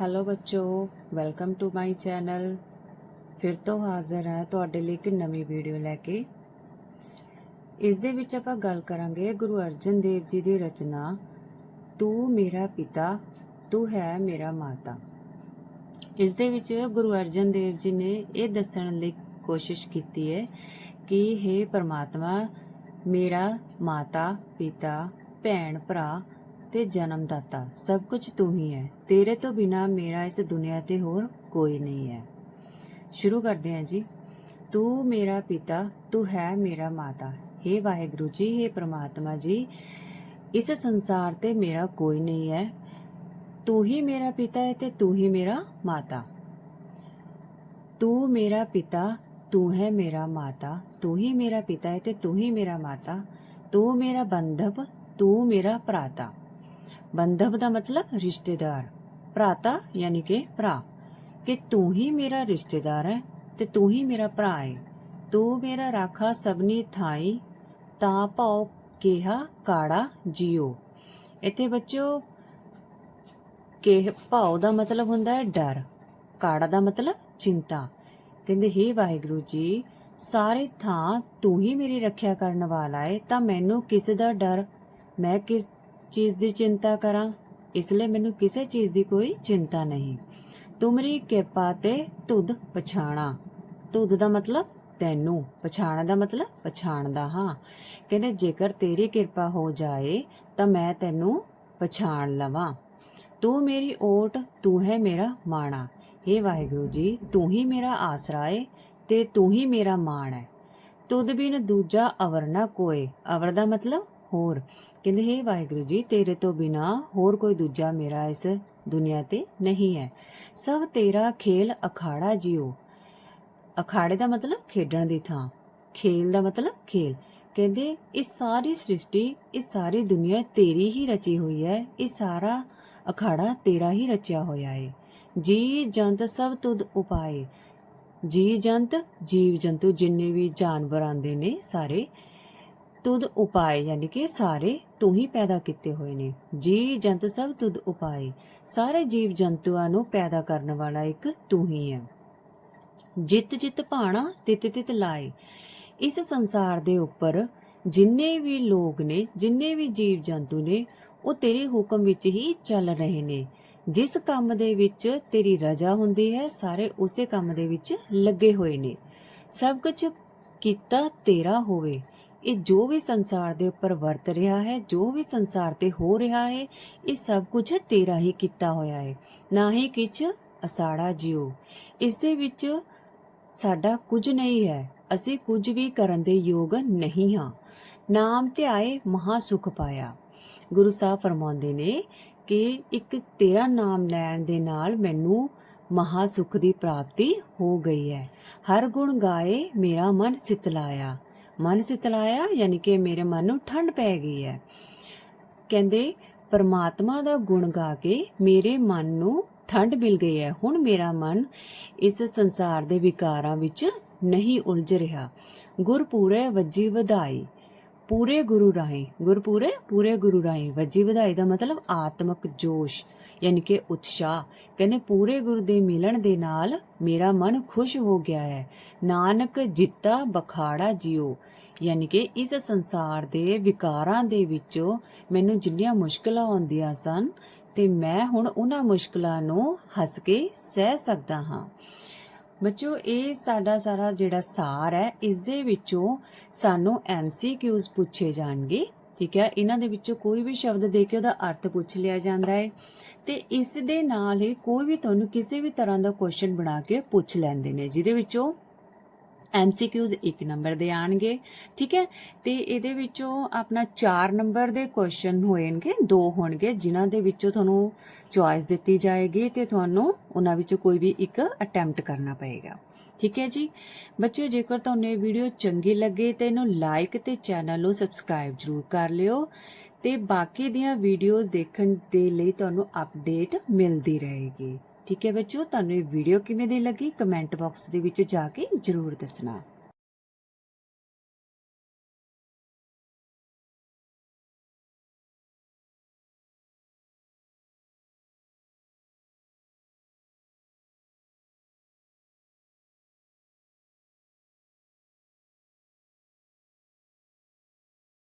Hello ਬੱਚੋ welcome to my channel ਫਿਰ ਤੋਂ ਹਾਜ਼ਰ ਹਾਂ ਤੁਹਾਡੇ ਲਈ ਇੱਕ ਨਵੀਂ ਵੀਡੀਓ ਲੈ ਕੇ। ਇਸ ਦੇ ਵਿੱਚ ਆਪਾਂ ਗੱਲ ਕਰਾਂਗੇ ਗੁਰੂ ਅਰਜਨ ਦੇਵ ਜੀ ਦੀ ਰਚਨਾ, ਤੂੰ ਮੇਰਾ ਪਿਤਾ, ਤੂੰ ਹੈ ਮੇਰਾ ਮਾਤਾ। ਇਸ ਦੇ ਵਿੱਚ ਗੁਰੂ ਅਰਜਨ ਦੇਵ ਜੀ ਨੇ ਇਹ ਦੱਸਣ ਲਈ ਕੋਸ਼ਿਸ਼ ਕੀਤੀ ਹੈ ਕਿ हे ਪਰਮਾਤਮਾ, ਮੇਰਾ ਮਾਤਾ, ਪਿਤਾ, ਭੈਣ, ਭਰਾ ਤੇ ਜਨਮਦਾਤਾ ਸਭ ਕੁਝ ਤੂੰ ਹੀ ਹੈ ਤੇਰੇ ਤੋਂ ਬਿਨਾ ਮੇਰਾ ਇਸ ਦੁਨੀਆ ਤੇ ਹੋਰ ਕੋਈ ਨਹੀਂ ਹੈ ਸ਼ੁਰੂ ਕਰਦੇ ਹਾਂ ਜੀ ਤੂੰ ਮੇਰਾ ਪਿਤਾ ਤੂੰ ਹੈ ਮੇਰਾ ਮਾਤਾ हे ਵਾਹਿਗੁਰੂ ਜੀ हे ਪ੍ਰਮਾਤਮਾ ਜੀ ਇਸ ਸੰਸਾਰ ਤੇ ਮੇਰਾ ਕੋਈ ਨਹੀਂ ਹੈ ਤੂੰ ਹੀ ਮੇਰਾ ਪਿਤਾ ਹੈ ਤੇ ਤੂੰ ਹੀ ਮੇਰਾ ਮਾਤਾ ਤੂੰ ਮੇਰਾ ਪਿਤਾ ਤੂੰ ਹੈ ਮੇਰਾ ਮਾਤਾ ਤੂੰ ਹੀ ਮੇਰਾ ਪਿਤਾ ਹੈ ਤੇ ਤੂੰ ਹੀ ਮੇਰਾ ਮਾਤਾ ਤੂੰ ਮੇਰਾ ਬੰਧਪ ਤੂੰ ਮੇਰਾ ਭਰਾਤਾ ਬੰਧਪ ਦਾ ਮਤਲਬ ਰਿਸ਼ਤੇਦਾਰ, ਭਰਾਤਾ ਯਾਨੀ ਕਿ ਭਰਾ, ਕਿ ਤੂੰ ਹੀ ਮੇਰਾ ਰਿਸ਼ਤੇਦਾਰ ਹੈ ਤੇ ਤੂੰ ਹੀ ਮੇਰਾ ਭਰਾ ਹੈ ਤੂੰ ਮੇਰਾ ਰਾਖਾ ਸਭਨੀ ਥਾਈ, ਤਾਂ ਭਾਉ ਕਿਹਾ ਕਾੜਾ ਜਿਉ ਇੱਥੇ ਬੱਚੋ ਕਿ ਭਾਉ ਦਾ ਮਤਲਬ ਹੁੰਦਾ ਹੈ ਡਰ, ਕਾੜਾ ਦਾ ਮਤਲਬ ਚਿੰਤਾ। ਕਹਿੰਦੇ, ਹੇ ਵਾਹਿਗੁਰੂ ਜੀ, ਸਾਰੇ ਥਾਂ ਤੂੰ ਹੀ ਮੇਰੀ ਰੱਖਿਆ ਕਰਨ ਵਾਲਾ ਹੈ ਤਾਂ ਮੈਨੂੰ ਕਿਸ ਦਾ ਡਰ? ਮੈਂ ਕਿਸ ਚੀਜ਼ ਦੀ ਚਿੰਤਾ ਕਰਾਂ, ਇਸ ਲਈ ਮੈਨੂੰ ਕਿਸੇ ਚੀਜ਼ ਦੀ ਕੋਈ ਚਿੰਤਾ ਨਹੀਂ। ਤੁਮਰੀ ਕਿਰਪਾ ਤੇ ਤੁਧ ਪਛਾਣਾ। ਤੁਧ ਦਾ ਮਤਲਬ ਤੈਨੂੰ, ਪਛਾਣ ਦਾ ਮਤਲਬ ਪਛਾਣਦਾ ਹਾਂ। ਕਹਿੰਦੇ, ਜੇਕਰ ਤੇਰੀ ਕਿਰਪਾ ਹੋ ਜਾਏ, ਤਾਂ ਮੈਂ ਤੈਨੂੰ ਪਛਾਣ ਲਵਾਂ। ਤੂੰ ਮੇਰੀ ਓਟ, ਤੂੰ ਹੈ ਮੇਰਾ ਮਾਣਾ। हे ਵਾਹਿਗੁਰੂ ਜੀ, ਤੂੰ ਹੀ ਮੇਰਾ ਆਸਰਾ ਏ ਤੇ ਤੂੰ ਹੀ ਮੇਰਾ ਮਾਣ ਹੈ ਤੁਧ ਬਿਨ ਦੂਜਾ ਅਵਰ ਨਾ ਕੋਏ। ਅਵਰ ਦਾ ਮਤਲਬ ਹੋਰ। ਕਹਿੰਦੇ, ਹੈ ਵਾਹਿਗੁਰੂ ਜੀ, ਤੇਰੇ ਤੋਂ ਬਿਨਾ ਹੋਰ ਕੋਈ ਦੂਜਾ ਮੇਰਾ ਇਸ ਦੁਨੀਆ ਤੇ ਨਹੀਂ ਹੈ। ਸਭ ਤੇਰਾ ਖੇਲ ਅਖਾੜਾ ਜਿਉ ਅਖਾੜੇ ਦਾ ਮਤਲਬ ਖੇਡਣ ਦੀ ਥਾਂ। ਖੇਲ ਦਾ ਮਤਲਬ ਖੇਲ। ਕਹਿੰਦੇ, ਇਹ ਸਾਰੀ ਸ੍ਰਿਸ਼ਟੀ, ਇਹ ਸਾਰੀ ਦੁਨੀਆ ਤੇਰੀ ਹੀ ਰਚੀ ਹੋਈ ਹੈ। ਇਹ ਸਾਰਾ ਅਖਾੜਾ ਤੇਰਾ ਹੀ ਰਚਿਆ ਹੋਇਆ ਹੈ ਜੀ ਜੰਤ ਸਭ ਤੁਧ ਉਪਾਏ। ਜੀ ਜੰਤ, ਜੀਵ ਜੰਤੂ ਜਿੰਨੇ ਵੀ ਜਾਨਵਰ ਆਂਦੇ ਨੇ ਸਾਰੇ ਤੁਧ ਉਪਾਏ, ਯਾਨੀ ਕਿ ਸਾਰੇ ਤੂੰ ਹੀ ਪੈਦਾ ਕੀਤੇ ਹੋਏ ਨੇ। ਜੀ ਜੰਤ ਸਭ ਤੁਦ ਉਪਾਏ, ਸਾਰੇ ਜੀਵ ਜੰਤੂਆਂ ਨੂੰ ਪੈਦਾ ਕਰਨ ਵਾਲਾ ਇੱਕ ਤੂੰ ਹੀ ਹੈ। ਜਿਤ ਜਿਤ ਭਾਣਾ, ਤਿਤ ਤਿਤ ਲਾਏ। ਇਸ ਸੰਸਾਰ ਦੇ ਉੱਪਰ ਜਿੰਨੇ ਵੀ ਲੋਕ ਨੇ, ਜਿੰਨੇ ਵੀ ਜੀਵ ਜੰਤੂ ਨੇ, ਉਹ ਤੇਰੇ ਹੁਕਮ ਵਿੱਚ ਹੀ ਚੱਲ ਰਹੇ ਨੇ। ਜਿਸ ਕੰਮ ਦੇ ਵਿੱਚ ਤੇਰੀ ਰਜ਼ਾ ਹੁੰਦੀ ਹੈ, ਸਾਰੇ ਉਸੇ ਕੰਮ ਦੇ ਵਿੱਚ ਲੱਗੇ ਹੋਏ ਨੇ। ਸਭ ਕੁਝ ਕੀਤਾ ਤੇਰਾ ਹੋਵੇ। ਇਹ ਜੋ ਵੀ ਸੰਸਾਰ ਦੇ ਉੱਪਰ ਵਰਤ ਰਿਹਾ ਹੈ, ਜੋ ਵੀ ਸੰਸਾਰ ਤੇ ਹੋ ਰਿਹਾ ਹੈ, ਇਹ ਸਭ ਕੁਝ ਤੇਰਾ ਹੀ ਕੀਤਾ ਹੋਇਆ ਹੈ। ਨਾ ਹੀ ਕਿਛ ਅਸਾੜਾ ਜਿਉ ਇਸ ਦੇ ਵਿੱਚ ਸਾਡਾ ਕੁਝ ਨਹੀਂ ਹੈ। ਅਸੀਂ ਕੁਝ ਵੀ ਕਰਨ ਦੇ ਯੋਗ ਨਹੀਂ ਹਾਂ। ਨਾਮ ਤੇ ਆਏ ਮਹਾ ਸੁਖ ਪਾਇਆ। ਗੁਰੂ ਸਾਹਿਬ ਫਰਮਾਉਂਦੇ ਨੇ ਕਿ ਇੱਕ ਤੇਰਾ ਨਾਮ ਲੈਣ ਦੇ ਨਾਲ ਮੈਨੂੰ ਮਹਾ ਸੁਖ ਦੀ ਪ੍ਰਾਪਤੀ ਹੋ ਗਈ ਹੈ। ਹਰ ਗੁਣ ਗਾਏ ਮੇਰਾ ਮਨ ਸਿਤਲਾਇਆ। ਮਨ ਸਿਤਲਾਇਆ ਯਾਨੀ ਕਿ ਮੇਰੇ ਮਨ ਨੂੰ ਠੰਡ ਪੈ ਗਈ ਹੈ। ਕਹਿੰਦੇ, ਪਰਮਾਤਮਾ ਦਾ ਗੁਣ ਗਾ ਕੇ ਮੇਰੇ ਮਨ ਨੂੰ ਠੰਡ ਮਿਲ ਗਈ ਹੈ। ਹੁਣ ਮੇਰਾ ਮਨ ਇਸ ਸੰਸਾਰ ਦੇ ਵਿਕਾਰਾਂ ਵਿੱਚ ਨਹੀਂ ਉਲਝ ਰਿਹਾ। ਗੁਰਪੂਰੇ ਵੱਜੀ ਵਧਾਈ। ਪੂਰੇ ਗੁਰੂ ਰਾਹੀਂ, ਗੁਰਪੂਰੇ ਪੂਰੇ ਗੁਰੂ ਰਾਹੀਂ, ਵੱਜੀ ਵਧਾਈ ਦਾ ਮਤਲਬ ਆਤਮਿਕ ਜੋਸ਼, ਯਾਨੀ ਕਿ ਉਤਸ਼ਾਹ, ਕਹਿੰਦੇ ਪੂਰੇ ਗੁਰੂ ਦੇ ਮਿਲਣ ਦੇ ਨਾਲ ਮੇਰਾ ਮਨ ਖੁਸ਼ ਹੋ ਗਿਆ ਹੈ। ਨਾਨਕ ਜਿੱਤਾ ਬਖਾੜਾ ਜਿਉ, ਯਾਨੀ ਕਿ ਇਸ ਸੰਸਾਰ ਦੇ ਵਿਕਾਰਾਂ ਦੇ ਵਿੱਚੋਂ ਮੈਨੂੰ ਜਿੰਨੀਆਂ ਮੁਸ਼ਕਲਾਂ ਆਉਂਦੀਆਂ ਸਨ, ਤੇ ਮੈਂ ਹੁਣ ਉਹਨਾਂ ਮੁਸ਼ਕਲਾਂ ਨੂੰ ਹੱਸ ਕੇ ਸਹਿ ਸਕਦਾ ਹਾਂ। ਬੱਚੋ ਇਹ ਸਾਡਾ ਸਾਰਾ ਜਿਹੜਾ ਸਾਰ ਹੈ ਇਸ ਦੇ ਵਿੱਚੋਂ ਸਾਨੂੰ ਐਮਸੀਕਿਊਜ਼ ਪੁੱਛੇ ਜਾਣਗੇ, ਠੀਕ ਹੈ? ਇਹਨਾਂ ਦੇ ਵਿੱਚੋਂ ਕੋਈ ਵੀ ਸ਼ਬਦ ਦੇ ਕੇ ਉਹਦਾ ਅਰਥ ਪੁੱਛ ਲਿਆ ਜਾਂਦਾ ਹੈ ਤੇ ਇਸ ਦੇ ਨਾਲ ਹੀ ਕੋਈ ਵੀ ਤੁਹਾਨੂੰ ਕਿਸੇ ਵੀ ਤਰ੍ਹਾਂ ਦਾ ਕੁਐਸਚਨ ਬਣਾ ਕੇ ਪੁੱਛ ਲੈਂਦੇ ਨੇ, ਜਿਹਦੇ ਵਿੱਚੋਂ ਐਮਸੀਕਿਊਜ਼ 1 ਨੰਬਰ ਦੇ ਆਣਗੇ ਠੀਕ ਹੈ? ਤੇ ਇਹਦੇ ਵਿੱਚੋਂ ਆਪਣਾ 4 ਨੰਬਰ ਦੇ ਕੁਐਸਚਨ ਹੋਣਗੇ, ਦੋ ਹੋਣਗੇ, ਜਿਨ੍ਹਾਂ ਦੇ ਵਿੱਚੋਂ ਤੁਹਾਨੂੰ ਚੁਆਇਸ ਦਿੱਤੀ ਜਾਏਗੀ ਤੇ ਤੁਹਾਨੂੰ ਉਹਨਾਂ ਵਿੱਚੋਂ ਕੋਈ ਵੀ ਇੱਕ ਅਟੈਂਪਟ ਕਰਨਾ ਪਏਗਾ। ਠੀਕ ਹੈ ਜੀ? ਬੱਚਿਓ, ਜੇਕਰ ਤੁਹਾਨੂੰ ਇਹ ਵੀਡੀਓ ਚੰਗੀ ਲੱਗੇ ਤਾਂ ਇਹਨੂੰ ਲਾਈਕ ਤੇ ਚੈਨਲ ਨੂੰ ਸਬਸਕ੍ਰਾਈਬ ਜਰੂਰ ਕਰ ਲਿਓ ਤੇ ਬਾਕੀ ਦੀਆਂ ਵੀਡੀਓਜ਼ ਦੇਖਣ ਦੇ ਲਈ ਤੁਹਾਨੂੰ ਅਪਡੇਟ ਮਿਲਦੀ ਰਹੇਗੀ। ਠੀਕ ਹੈ ਬੱਚੋ ਤੁਹਾਨੂੰ ਇਹ ਵੀਡੀਓ ਕਿਵੇਂ ਦੀ ਲੱਗੀ? ਕਮੈਂਟ ਬਾਕਸ ਦੇ ਵਿੱਚ ਜਾ ਕੇ ਜਰੂਰ ਦੱਸਣਾ।